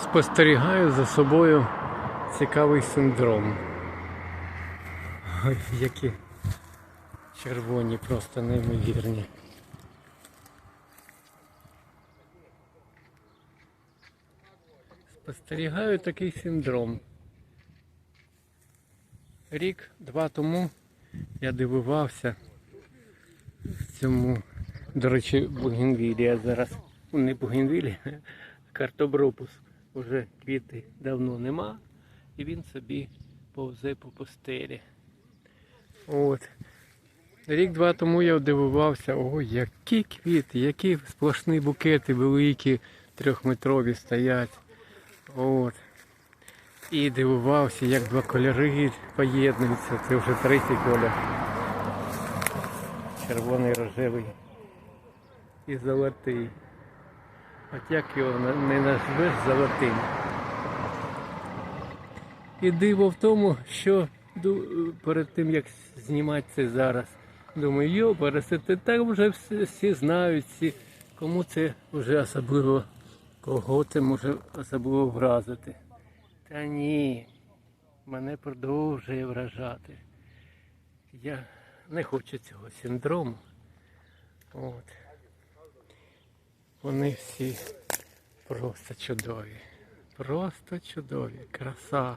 Спостерігаю за собою цікавий синдром. Ой, які червоні, просто неймовірні. Спостерігаю такий синдром. Рік-два тому я дивувався цьому, до речі, бугенвілія зараз. Ну, Не бугенвілія, а картобропус. Уже квіти давно нема, і він собі повзе по пустелі. От. Рік-два тому я дивувався, ой, які квіти, які сплошні букети великі, трьохметрові стоять. От. І дивувався, як два кольори поєднуються. Це вже третій колір. Червоний, рожевий і золотий. От як його не назвеш золотим. І диво в тому, що перед тим як знімати це зараз, думаю, йо, пересити, так вже всі, всі знають, всі, кому це вже особливо, кого це може особливо вразити. Та ні, мене продовжує вражати. Я не хочу цього синдрому. От. Вони всі просто чудові. Просто чудові. Краса.